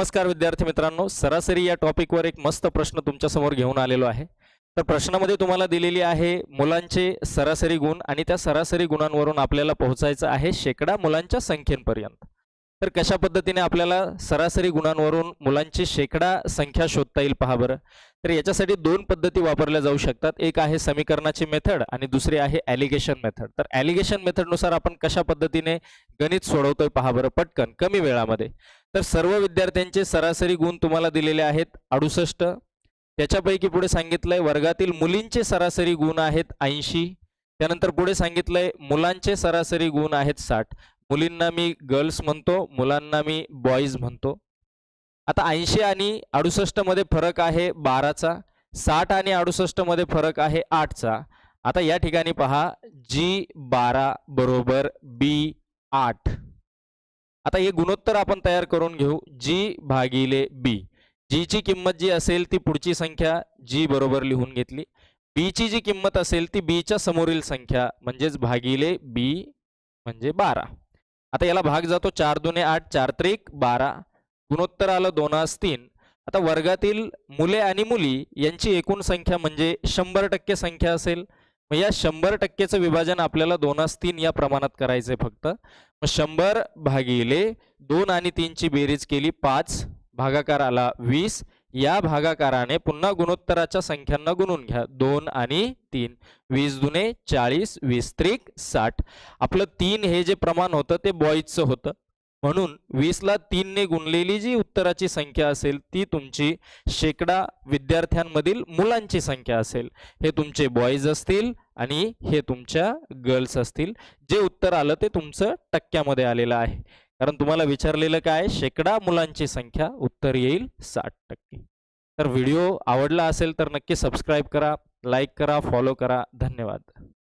नमस्कार विद्यार्थी मित्रांनो. सरासरी या टॉपिकवर एक मस्त प्रश्न तुमच्यासमोर घेऊन आलेलो आहे. तर प्रश्नामध्ये तुम्हाला दिलेली आहे मुलांचे सरासरी गुण आणि त्या सरासरी गुणांवरून आपल्याला पोहोचायचं आहे शेकडा मुलांच्या संख्येपर्यंत. तर कशा पद्धतीने आपल्याला सरासरी गुणांवरून मुलांची शेकडा संख्या शोधता येईल पहा बरं. तर याच्यासाठी दोन पद्धती वापरल्या जाऊ शकतात. एक आहे समीकरणाची मेथड आणि दुसरी आहे ॲलिगेशन मेथड तर ॲलिगेशन मेथडनुसार आपण कशा पद्धतीने गणित सोडवतोय पहा बरं पटकन कमी वेळामध्ये. तर सर्व विद्यार्थ्यांचे सरासरी गुण तुम्हाला दिलेले आहेत अडुसष्ट. त्याच्यापैकी पुढे सांगितलंय वर्गातील मुलींचे सरासरी गुण आहेत ऐंशी. त्यानंतर पुढे सांगितलंय मुलांचे सरासरी गुण आहेत साठ. मुलींना मी गर्ल्स म्हणतो मुलांना मी बॉईज म्हणतो. आता ऐंशी आणि अडुसष्टमध्ये फरक आहे बाराचा. साठ आणि अडुसष्टमध्ये फरक आहे आठचा. आता या ठिकाणी पहा जी बारा बरोबर बी आठ. आता हे गुणोत्तर आपण तयार करून घेऊ. जी भागिले बी जी ची किंमत जी असेल ती पुढची संख्या जी बरोबर लिहून घेतली. बी ची जी किंमत असेल ती बी च्या समोरील संख्या म्हणजेच भागिले बी म्हणजे बारा. आता याला भाग जातो चार दुने आठ चार त्रिक बारा. गुणोत्तर आलं दोनास तीन. आता वर्गातील मुले आणि मुली यांची एकूण संख्या म्हणजे शंभर टक्के संख्या असेल. मग या शंभर टक्केचं विभाजन आपल्याला दोनास तीन या प्रमाणात करायचंय फक्त. मग शंभर भागिले दोन आणि तीनची बेरीज केली पाच भागाकार आला वीस. या भागाकाराने पुन्हा गुणोत्तराच्या संख्यांना गुणून घ्या. दोन आणि तीन. वीस दुने चाळीस वीस त्रिक साठ. आपलं तीन हे जे प्रमाण होतं ते बॉईजचं होतं. म्हणून वीसला तीनने गुणलेली जी उत्तराची संख्या असेल ती तुमची शेकडा विद्यार्थ्यांमधील मुलांची संख्या असेल. हे तुमचे बॉईज असतील आणि हे तुमच्या गर्ल्स असतील. जे उत्तर आलं ते तुमचं टक्क्यामध्ये आलेलं आहे. कारण तुम्हाला विचारलेलं काय? शेकडा मुलांची संख्या उत्तर येईल साठ टक्के. तर व्हिडिओ आवडला असेल तर नक्की सबस्क्राईब करा लाईक करा फॉलो करा. धन्यवाद.